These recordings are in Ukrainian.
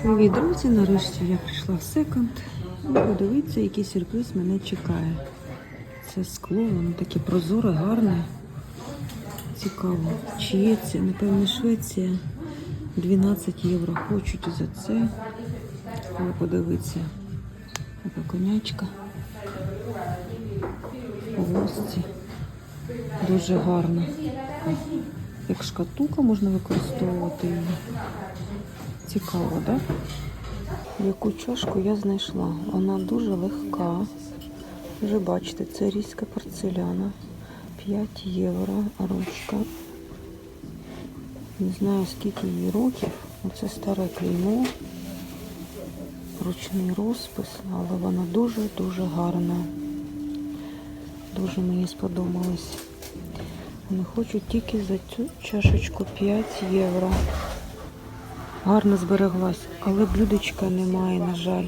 Привіт, друзі! Нарешті я прийшла в секонд. І подивіться, який сюрприз мене чекає. Це скло, воно таке прозоре, гарне. Цікаво. Чиє це? Напевно, Швеція. 12 євро хочуть за це. Але подивіться, яка конячка. Волосці. Дуже гарна. Як шкатулка можна використовувати її. Цікаво? Да? Яку чашку я знайшла. Вона дуже легка. Вже бачите, це різька порцеляна. 5 євро ручка. Не знаю скільки їй років. Оце старе клеймо. Ручний розпис, але вона дуже-дуже гарна. Дуже мені сподобалось. Вони хочуть тільки за цю чашечку 5 євро. Гарно збереглась, але блюдечка немає, на жаль.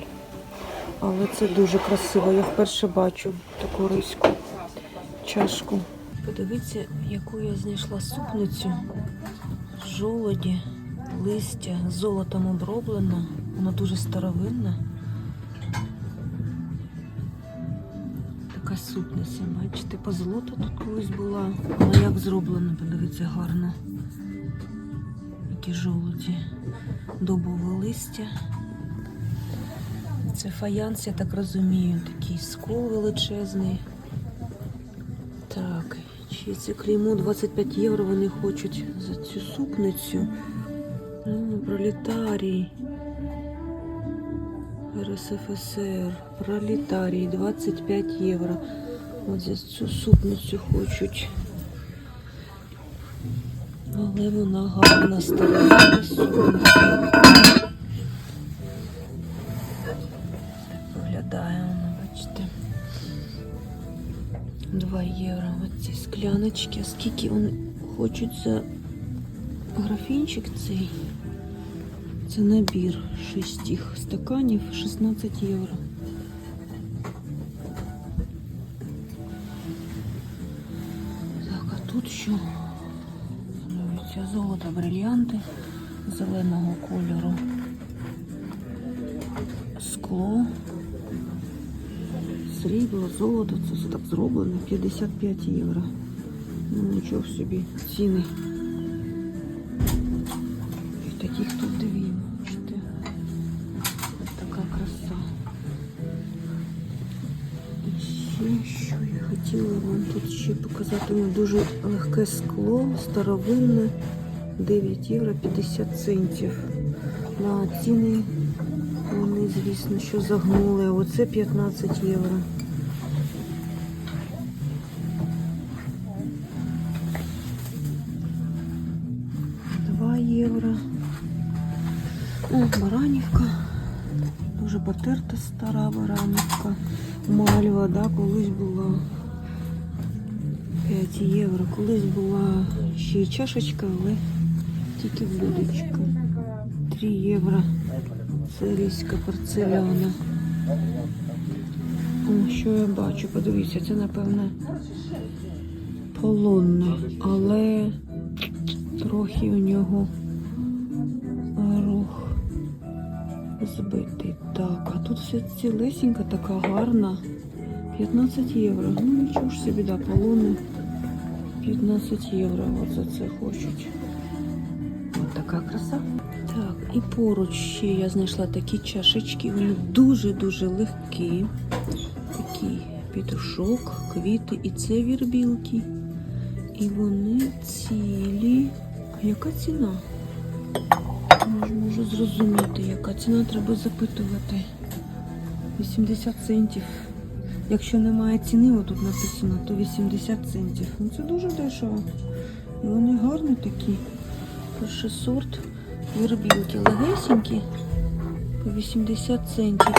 Але це дуже красиво. Я вперше бачу таку ризьку чашку. Подивіться, яку я знайшла супницю. Жолоді, листя, золотом оброблена. Вона дуже старовинна. Така супниця, бачите, позолота тут колись була. Вона як зроблена, подивіться, гарно. Які жолоді. Дубове листя. Це фаянс, я так розумію, такий скол величезний. Так, чи це клеймо 25 євро вони хочуть за цю супницю. Ну, пролетарій. РСФСР. Пролетарій 25 євро. От за цю супницю хочуть. Але вона гарна стара. Виглядає вона, бачите. 2 євро. Оці скляночки. А скільки вони хочуть за графінчик цей? Це набір шестих стаканів 16 євро. Так, а тут що? Дивіться, золото, брильянти зеленого кольору. Скло. Срібло, золото, це все так зроблено. 55 євро. Ну нічого собі. Ціни. І таких тут дві. Хотіла вам тут ще показати. Воно дуже легке скло, старовинне. 9 євро 50 центів. На ціни вони, звісно, що загнули. Оце 15 євро. Євро. Баранівка. Дуже потерта стара баранівка. Мальва, да, колись була 5 євро. Колись була ще й чашечка, але тільки блюдечко. 3 євро. Це різька порцеляна. О, що я бачу? Подивіться, це, напевне, полонне, але трохи у нього рух збитий. Так, а тут все цілесенька, така гарна. 15 євро. Ну нічого ж собі, да, полони. 15 євро от за це хочуть. Ось така краса. Так, і поруч ще я знайшла такі чашечки. Вони дуже-дуже легкі. Такий петушок, квіти і це вірбілки. І вони цілі. Яка ціна? Не можу зрозуміти, яка ціна треба запитувати. 80 центів. Якщо немає ціни, отут написано, то 80 центів. Ну це дуже дешево. І вони гарні такі. Перший сорт виробілки легесенькі по 80 центів.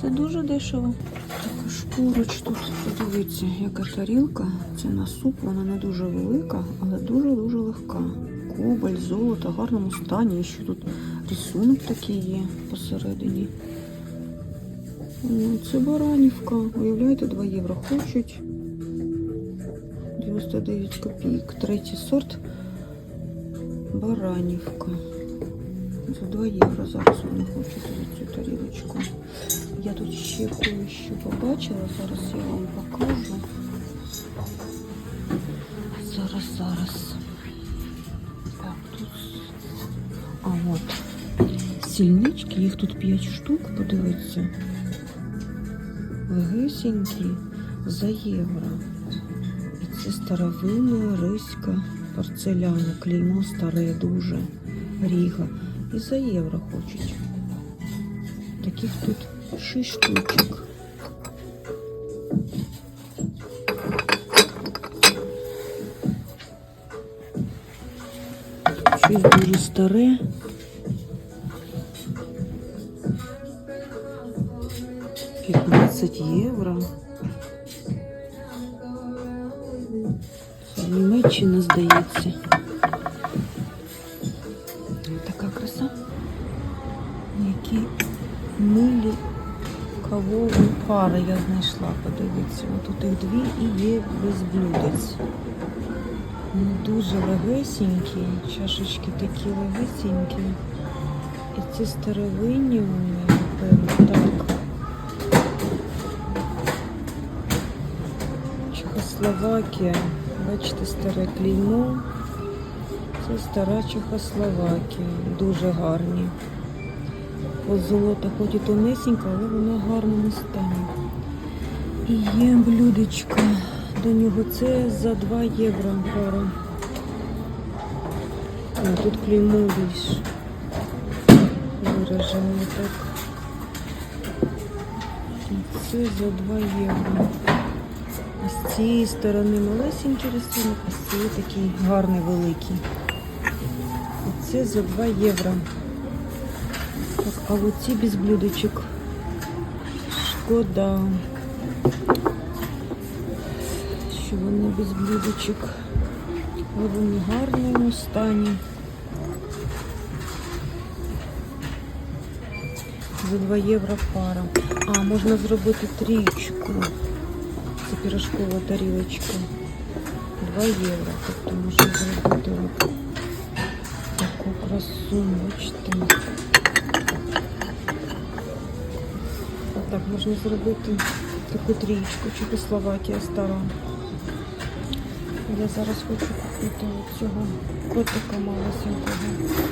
Це дуже дешево. Також поруч тут, подивіться, яка тарілка. Це на суп, вона не дуже велика, але дуже-дуже легка. Кобаль, золото, в гарному стані. І ще тут рисунок такий є посередині. О, Це баранівка. Уявляєте, 2 євро хочуть. 99 копійок. Третій сорт баранівка. За 2 євро зараз вони хочуть за цю тарілочку. Я тут ще кое-що побачила, зараз я вам покажу. Зараз, зараз. Так, тут. А от. Сільнички, їх тут 5 штук, подивіться. Легесенькі за євро. І це старовинна риська порцеляна. Клеймо старе дуже. Ріга. І за євро хочуть. Таких тут 6 штучок. Щось дуже старе. П'ятнадцять євро. Це Німеччина, здається. Така краса. Які милі кавові пари я знайшла. Подивіться, тут їх дві і є без блюдець. Ну, Дуже легесенькі, чашечки такі легесенькі. І ці старовинні вони, напевно, так. Чехословакія. Бачите, старе клеймо. Це стара Чехословакія. Дуже гарні. Позолота хоч і тонесенька, але вона в гарному стані. І є блюдечко до нього. Це за 2 євро пара. А, тут клеймо більш виражене так. Це за 2 євро. А з цієї сторони малесенький рисунок, а з цієї такий гарний великий. І це за 2 євро. Так, а оці без блюдечок. Шкода. Що вони без блюдечок. Але вони в гарному стані. За 2 євро пара. А, можна зробити трічку. Це пірожкова тарілочка. 2 євро. Тобто можна зробити от таку красу, бачите. Так, можна зробити таку трієчку, Чехословакія стара. Я зараз хочу купити цього котика малесенького.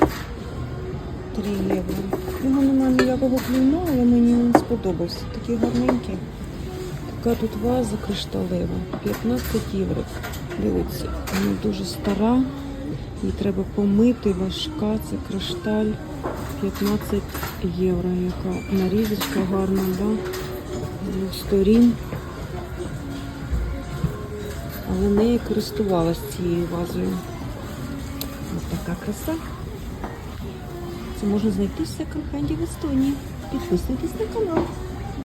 3 євро. Його немає ніякого клейма, але мені він сподобався. Такий гарненький. Така тут ваза кришталева. 15 євро. Дивіться, вона дуже стара. Її треба помити, важка, це кришталь. 15 євро, яка нарізочка гарна, да? двох сторін. Але нею користувалась цією вазою. Ось така краса. Це можна знайти в секонд-хенді в Естонії. Підписуйтесь на канал.